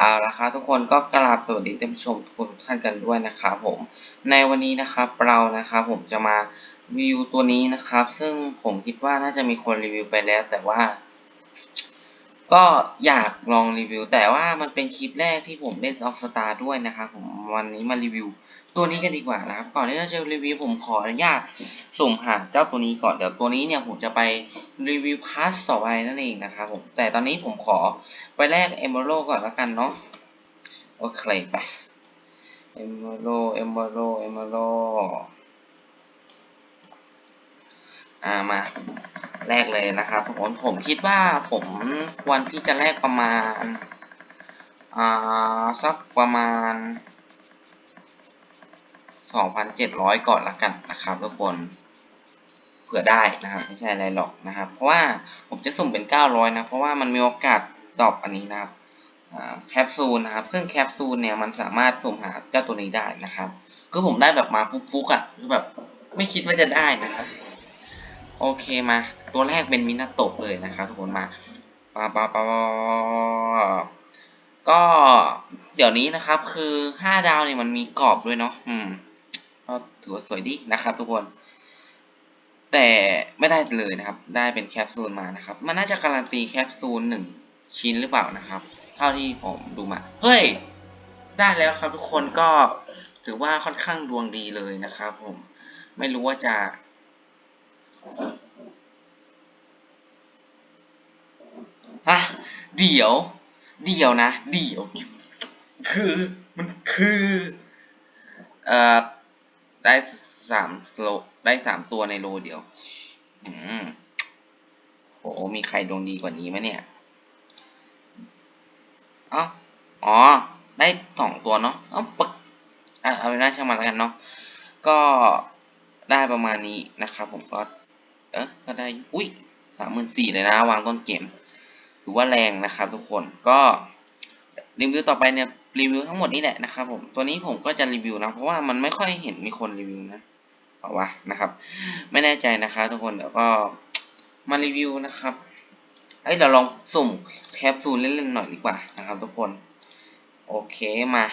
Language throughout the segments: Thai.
เอาละครับทุกคนก็กราบสวัสดีท่านผู้ชมทุกคนท่านกันด้วยนะครับผมในวันนี้นะครับเรานะครับผมจะมารีวิวตัวนี้นะครับ ซึ่งผมคิดว่าน่าจะมีคนรีวิวไปแล้ว แต่ว่า ก็อยากลองรีวิว แต่ว่ามันเป็นคลิปแรกที่ผมเล่นออฟสตาร์ด้วยนะครับผมวันนี้มารีวิว ตัวนี้กันดีกว่านะครับ ก่อนที่เราจะรีวิวผมขออนุญาตสุ่มหาเจ้าตัวนี้ก่อน เดี๋ยวตัวนี้เนี่ยผมจะไปรีวิวพาร์ทต่อไปนั่นเองนะครับผม แต่ตอนนี้ผมขอไปแลกเอมเบโรก่อนแล้วกันเนาะ โอเคไป เอมเบโรเอมเบโรเอมเบโรอ่ามาแลกเลยนะครับผมผมคิดว่าผมควรที่จะแลกประมาณ อ่าสักประมาณ 2,700 ก่อนละกันนะครับทุกคนเผื่อได้นะครับไม่ใช่อะไรหรอกนะครับ เพราะว่าผมจะสุ่มเป็น 900 นะ เพราะว่ามันมีโอกาสดรอปอันนี้นะครับแคปซูลนะครับ ซึ่งแคปซูลเนี่ยมันสามารถสุ่มหาเจ้าตัวนี้ได้นะครับคือผมได้แบบมาฟุกๆอะคือแบบไม่คิดว่าจะได้นะครับ โอเคมา ตัวแรกเป็นมินาโตะเลยนะครับทุกคนมาปาปาปาก็เดี๋ยวนี้นะครับ คือ 5 ดาวเนี่ยมันมีกรอบด้วยเนาะอืม ก็ถือว่าสวยดีนะครับ ทุกคน แต่ไม่ได้เลยนะครับ ได้เป็นแคปซูลมานะครับ มันน่าจะการันตีแคปซูลหนึ่งชิ้นหรือเปล่านะครับ เท่าที่ผมดูมา เฮ้ย ได้แล้วครับทุกคนก็ถือว่าค่อนข้างดวงดีเลยนะครับ ผม ไม่รู้ว่าจะฮะเดี๋ยว เดี๋ยวนะ เดี๋ยว คือ มันคือ เอ่อ ได้สามโลได้สามตัวในโลเดียวอืมโหมีใครดวงดีกว่านี้ไหมเนี่ยเอ้าอ๋อ ได้สองตัวเนาะเอาปึกอะเอาเป็นว่าช่างมันแล้วกันเนาะ ก็ได้ประมาณนี้นะครับผมก็ เออก็ได้ อุ้ยสามหมื่นสี่เลยนะ วางต้นเกม ถือว่าแรงนะครับทุกคน ก็รีวิวต่อไปเนี่ย รีวิวทั้งหมดนี้แหละนะครับผมตัวนี้ผมก็จะรีวิวนะเพราะว่ามันไม่ค่อยเห็นมีคนรีวิวนะเอาวะนะครับ ไม่แน่ใจนะครับทุกคนเดี๋ยวก็มารีวิวนะครับเอ้ยเราลองสุ่มแคปซูลเล่นๆหน่อยดีกว่านะครับ ทุกคน โอเคมา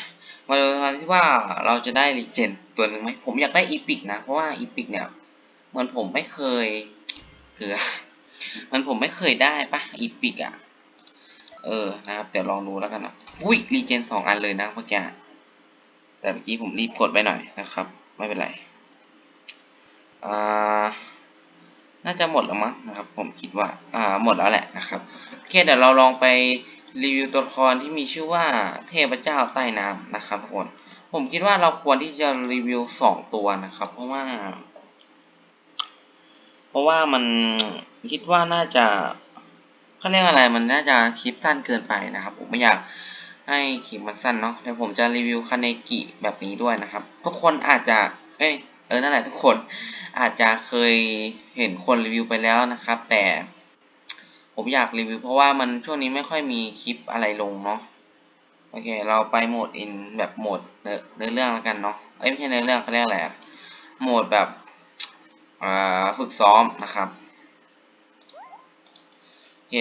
มาดูกันที่ว่าเราจะได้รีเจนตัวหนึ่งไหมผมอยากได้อีพิกนะเพราะว่าอีพิกเนี่ยเหมือนผมไม่เคยคือมันผมไม่เคยได้ปะอีพิกอะ เออนะครับเดี๋ยวลองดูแล้วกันนะอุ้ยรีเจนสองอันเลยนะเมื่อกี้แต่เมื่อกี้ผมรีบกดไปหน่อยนะครับ ไม่เป็นไรอ่าน่าจะหมดแล้วมั้งนะครับ ผมคิดว่าอ่าหมดแล้วแหละนะครับโอเคเดี๋ยวเราลองไปรีวิวตัวละครที่มีชื่อว่าเทพเจ้าใต้น้ำนะครับทุกคนผมคิดว่าเราควรที่จะรีวิวสองตัวนะครับ เพราะว่า เพราะว่ามันคิดว่าน่าจะ เขาเรียกอะไรมันน่าจะคลิปสั้นเกินไปนะครับ ผมไม่อยากให้คลิปมันสั้นเนาะเดี๋ยวผมจะรีวิวคาเนกิแบบนี้ด้วยนะครับ ทุกคนอาจจะ เอ้ยเออนั่นแหละทุกคนอาจจะเคยเห็นคนรีวิวไปแล้วนะครับ แต่ผมอยากรีวิวเพราะว่ามันช่วงนี้ไม่ค่อยมีคลิปอะไรลงเนาะโอเค เราไปโหมดอินแบบโหมดเนื้อเรื่องแล้วกันเนาะเอ้ยไม่ใช่เนื้อเรื่องเขาเรียกอะไรอะโหมดแบบฝึกซ้อมนะครับ โอเค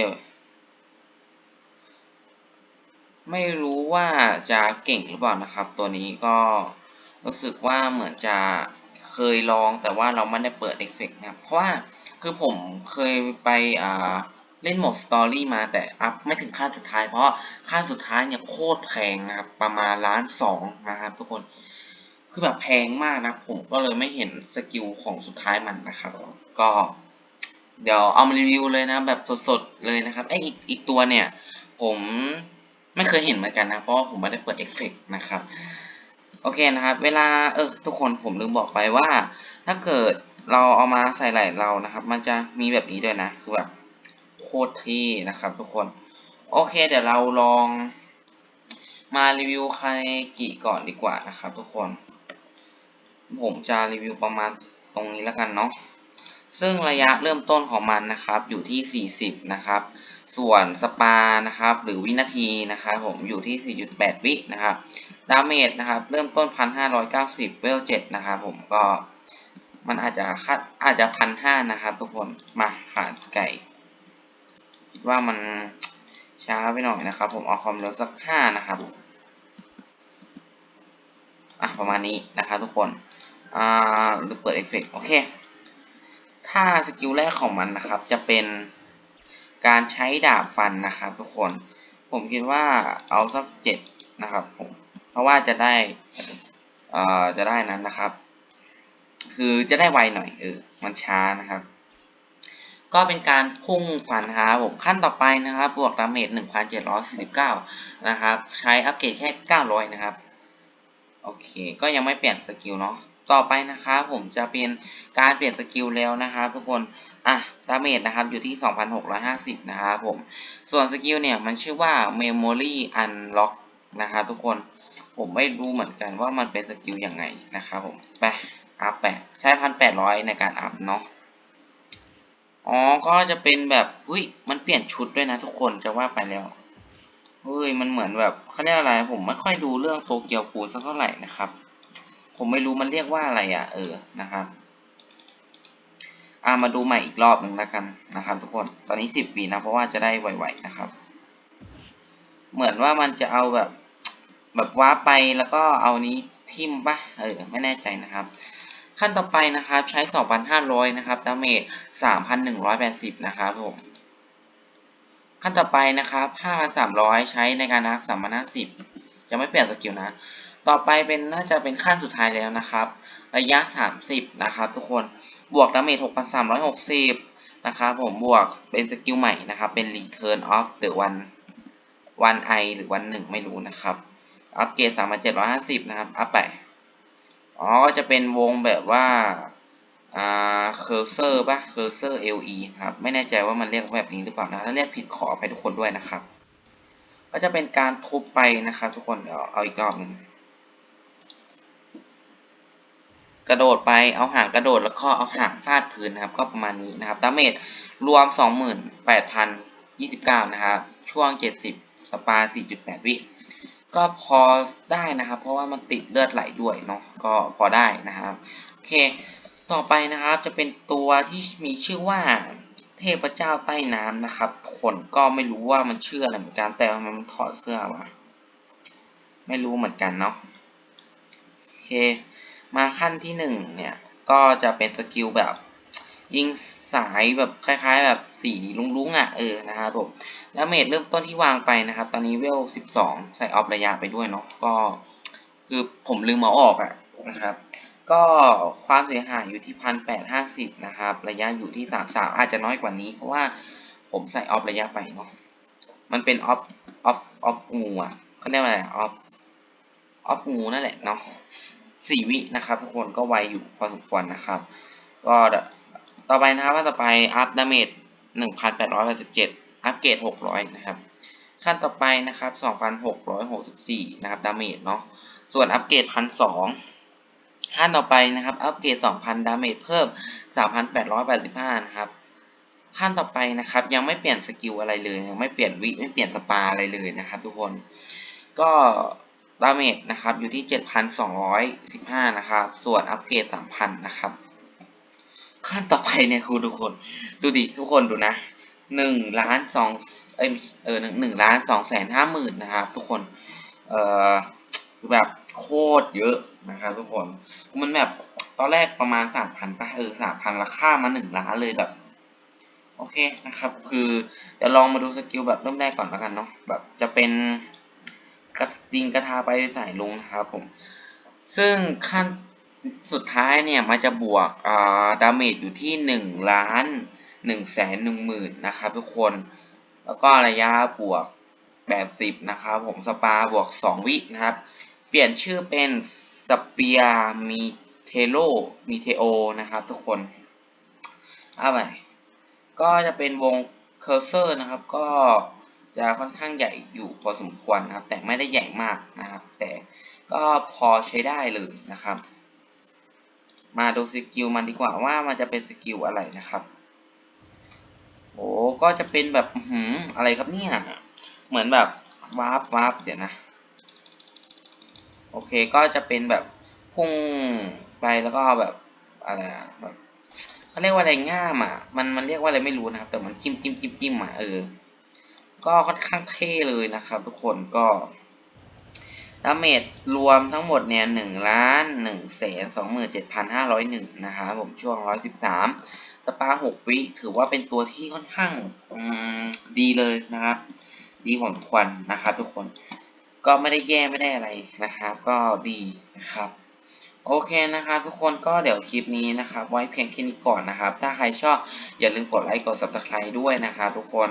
ไม่รู้ว่าจะเก่งหรือเปล่านะครับ ตัวนี้ก็รู้สึกว่าเหมือนจะเคยลองแต่ว่าเราไม่ได้เปิดเอฟเฟกต์นะครับ เพราะว่าคือผมเคยไปอ่าเล่นโหมดสตอรี่มาแต่อัพไม่ถึงขั้นสุดท้าย เพราะขั้นสุดท้ายเนี่ยโคตรแพงนะครับ ประมาณล้านสองนะครับ ทุกคนคือแบบแพงมากนะผมก็เลยไม่เห็นสกิลของสุดท้ายมันนะครับ ก็ เดี๋ยวเอามารีวิวเลยนะ แบบสดๆเลยนะครับไออีกอีกตัวเนี่ย ผมไม่เคยเห็นเหมือนกันนะ เพราะผมไม่ได้เปิดเอฟเฟกนะครับ โอเคนะครับ เวลาเออทุกคนผมลืมบอกไปว่า ถ้าเกิดเราเอามาใส่ไหล่เรานะครับ มันจะมีแบบนี้ด้วยนะ คือแบบโคตรเท่นะครับ ทุกคน โอเค เดี๋ยวเราลองมารีวิวคาเนกิก่อนดีกว่านะครับ ทุกคน ผมจะรีวิวประมาณตรงนี้แล้วกันเนาะ ซึ่งระยะเริ่มต้นของมันนะครับอยู่ที่ 40 นะครับ ส่วนสปานะครับหรือวินาทีนะครับผมอยู่ที่ 4.8 วินะครับดาเมจนะครับเริ่มต้น 1,590 เวล7นะครับผมก็มันอาจจะคัดอาจจะพันห้านะครับทุกคนมาผ่านสกายคิดว่ามันช้าไปหน่อยนะครับ ผมเอาความเร็วสักห้านะครับอะประมาณนี้นะครับทุกคนอ่าหรือเปิดเอฟเฟกโอเค ถ้าสกิลแรกของมันนะครับ จะเป็นการใช้ดาบฟันนะครับ ทุกคน ผมคิดว่าเอาสักเจ็ดนะครับผม เพราะว่าจะได้เอ่อจะได้นั้นนะครับ คือจะได้ไวหน่อยเออมันช้านะครับ ก็เป็นการพุ่งฟันนะครับผมขั้นต่อไปนะครับ บวกดาเมจ1,749 นะครับ ใช้อัปเกรดแค่ 900 นะครับ โอเค ก็ยังไม่เปลี่ยนสกิลเนาะ ต่อไปนะครับผมจะเป็นการเปลี่ยนสกิลแล้วนะครับทุกคนอะดาเมจนะครับอยู่ที่ 2,650 นะครับผม ส่วนสกิลเนี่ยมันชื่อว่า Memory Unlock นะครับทุกคนผมไม่รู้เหมือนกันว่ามันเป็นสกิลยังไงนะครับผม ไปอัพไปใช้1,800ในการอัพเนาะอ๋อก็จะเป็นแบบอุ้ยมันเปลี่ยนชุดด้วยนะทุกคนจะว่าไปแล้วเฮ้ยมันเหมือนแบบเขาเรียกอะไรผมไม่ค่อยดูเรื่องโตเกียวกูสักเท่าไหร่นะครับ ผมไม่รู้มันเรียกว่าอะไรอะ เออนะครับอ่ามาดูใหม่อีกรอบหนึ่งแล้วกันนะครับทุกคนตอนนี้สิบวีนะเพราะว่าจะได้ไวๆนะครับ เหมือนว่ามันจะเอาแบบ แบบว้าไปแล้วก็เอานี้ทิมปะเออไม่แน่ใจนะครับ ขั้นต่อไปนะครับใช้ 2,500 นะครับดาเมจ3,180 นะครับผมขั้นต่อไปนะครับ 5,300 ใช้ในการนับสัมมนา10จะไม่เปลี่ยนสกิลนะ ต่อไปเป็นน่าจะเป็นขั้นสุดท้ายแล้วนะครับ ระยะ 30 นะครับ ทุกคนบวกดาเมจ6,360 นะครับผมบวกเป็นสกิลใหม่นะครับ เป็น Return of the One One I หรือ One 1ไม่รู้นะครับ อัปเกรด3,750 นะครับ อัพไปอ๋อจะเป็นวงแบบว่าอ่าเคอร์เซอร์ป่ะเคอร์เซอร์ LE ครับ ไม่แน่ใจว่ามันเรียกแบบนี้หรือเปล่านะ ถ้าเรียกผิดขอไปทุกคนด้วยนะครับ ก็จะเป็นการทุบไปนะครับ ทุกคนเดี๋ยวเอาอีกรอบหนึ่ง กระโดดไปเอาหางกระโดดแล้วก็เอาหางฟาดพื้นนะครับ ก็ประมาณนี้นะครับดาเมจรวม 28,029 นะครับ ช่วง 70 สปา 4.8 วิก็พอได้นะครับ เพราะว่ามันติดเลือดไหลด้วยเนาะก็พอได้นะครับโอเค ต่อไปนะครับจะเป็นตัวที่มีชื่อว่าเทพเจ้าใต้น้ำนะครับ คนก็ไม่รู้ว่ามันชื่ออะไรเหมือนกันแต่มันถอดเสื้อวะไม่รู้เหมือนกันเนาะโอเค มาขั้นที่หนึ่งเนี่ยก็จะเป็นสกิลแบบ ยิงสายแบบคล้าย ๆ แบบสีลุ้งๆอะเออนะครับผมแล้วเมจเริ่มต้นที่วางไปนะครับ ตอนนี้เวล 12 ใส่ออฟระยะไปด้วยเนาะก็ คือผมลืมมาออกอะนะครับ ก็ความเสียหายอยู่ที่พันแปดห้าสิบนะครับ ระยะอยู่ที่สามสามอาจจะน้อยกว่านี้ เพราะว่าผมใส่ออฟระยะไปเนาะมันเป็นออฟออฟออฟงูอะเขาเรียกว่าอะไรออฟออฟงูนั่นแหละเนาะ สี่วินะครับทุกคนก็ไวอยู่พอสมควรนะครับ ก็ต่อไปนะครับว่าต่อไปอัพดาเมจหนึ่งพันแปดร้อยแปดสิบเจ็ดอัพเกรดหกร้อยนะครับ ขั้นต่อไปนะครับสองพันหกร้อยหกสิบสี่นะครับดาเมจเนาะส่วนอัปเกรดพันสองขั้นต่อไปนะครับอัปเกรด2,000ดาเมจเพิ่ม3,885นะครับขั้นต่อไปนะครับยังไม่เปลี่ยนสกิลอะไรเลยยังไม่เปลี่ยนวิไม่เปลี่ยนสปาอะไรเลยนะครับ ทุกคนก็ ดาเมจนะครับอยู่ที่ 7,215 นะครับ ส่วนอัปเกรด 3,000 นะครับ ขั้นต่อไปเนี่ยคุณทุกคน ดูดิ ทุกคนดูนะหนึ่งล้านสองเอ้ยเออหนึ่งล้านสองแสนห้าหมื่นนะครับ ทุกคน เอ่อคือแบบโคตรเยอะนะครับทุกคน มันแบบตอนแรกประมาณสามพันป่ะเออสามพันราคามาหนึ่งล้านเลยแบบ โอเคนะครับ คือเดี๋ยวลองมาดูสกิลแบบเริ่มแรกก่อนแล้วกันเนาะแบบจะเป็น กระดิงกระทาไปใส่ลุงนะครับผม ซึ่งขั้นสุดท้ายเนี่ยมันจะบวกอ่าดาเมจอยู่ที่หนึ่งล้านหนึ่งแสนหนึ่งหมื่นนะครับทุกคน แล้วก็ระยะบวกแปดสิบนะครับผมสปาบวกสองวินะครับ เปลี่ยนชื่อเป็นสเปียมีเทโลมีเทโอนะครับทุกคนเอาไปก็จะเป็นวงเคอร์เซอร์นะครับก็ จะค่อนข้างใหญ่อยู่พอสมควรนะครับ แต่ไม่ได้ใหญ่มากนะครับ แต่ก็พอใช้ได้เลยนะครับ มาดูสกิลมันดีกว่าว่ามันจะเป็นสกิลอะไรนะครับโอ้ก็จะเป็นแบบหืมอะไรครับเนี่ย เหมือนแบบวาร์ปวาร์ปเดี๋ยวนะ โอเคก็จะเป็นแบบพุ่งไปแล้วก็แบบอะไรแบบเขาเรียกว่าอะไรง่ามอะมันมันเรียกว่าอะไรไม่รู้นะครับ แต่มันจิ้มจิ้มจิ้มจิ้มอะเออ ก็ค่อนข้างเท่เลยนะครับ ทุกคนก็ดาเมจรวมทั้งหมดเนี่ยหนึ่งล้านหนึ่งแสนสองหมื่นเจ็ดพันห้าร้อยหนึ่งนะครับผมช่วงร้อยสิบสามสปาหกวิถือว่าเป็นตัวที่ค่อนข้างดีเลยนะครับ ดีผลควรนะครับทุกคนก็ไม่ได้แย่ไม่ได้อะไรนะครับ ก็ดีนะครับ โอเคนะครับทุกคนก็เดี๋ยวคลิปนี้นะครับ ไว้เพียงแค่นี้ก่อนนะครับ ถ้าใครชอบอย่าลืมกดไลค์กด subscribe ด้วยนะครับทุกคน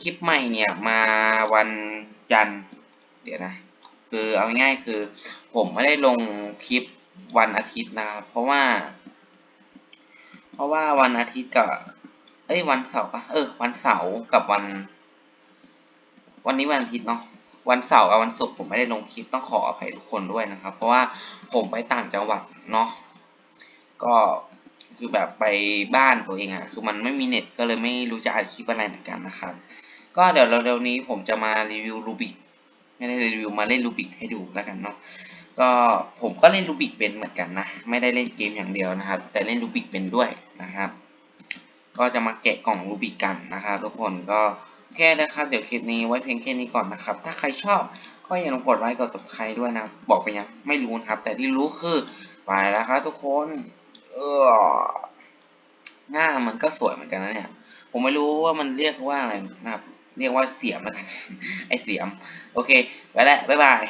คลิปใหม่เนี่ยมาวันจันทร์เดี๋ยวนะ คือเอาง่ายๆคือ ผมไม่ได้ลงคลิปวันอาทิตย์นะครับ เพราะว่า เพราะว่าวันอาทิตย์กับเอ้ยวันเสาร์ปะเออวันเสาร์กับวัน วันนี้วันอาทิตย์เนาะ วันเสาร์กับวันศุกร์ผมไม่ได้ลงคลิปต้องขออภัยทุกคนด้วยนะครับ เพราะว่าผมไปต่างจังหวัดเนาะก็คือแบบไปบ้านตัวเองอะคือมันไม่มีเน็ตก็เลยไม่รู้จะอัดคลิปอะไรเหมือนกันนะครับ ก็เดี๋ยวเร็วๆนี้ผมจะมารีวิวรูบิกไม่ได้รีวิวมาเล่นรูบิกให้ดูแล้วกันเนาะก็ผมก็เล่นรูบิกเป็นเหมือนกันนะไม่ได้เล่นเกมอย่างเดียวนะครับ แต่เล่นรูบิกเป็นด้วยนะครับ ก็จะมาแกะกล่องรูบิกกันนะครับ ทุกคนก็ อเคนะครับ เดี๋ยวคลิปนี้ไว้เพียงแค่นี้ก่อนนะครับ ถ้าใครชอบก็อย่าลืมกดไลค์กด subscribe ด้วยนะ บอกไปยังไม่รู้นะครับ แต่ที่รู้คือไปแล้วครับทุกคน เออหน้ามันก็สวยเหมือนกันนะเนี่ย ผมไม่รู้ว่ามันเรียกว่าอะไรนะครับ เรียกว่าเสียมแล้วกัน ไอเสียม โอเค ไปแล้ว บ๊ายบาย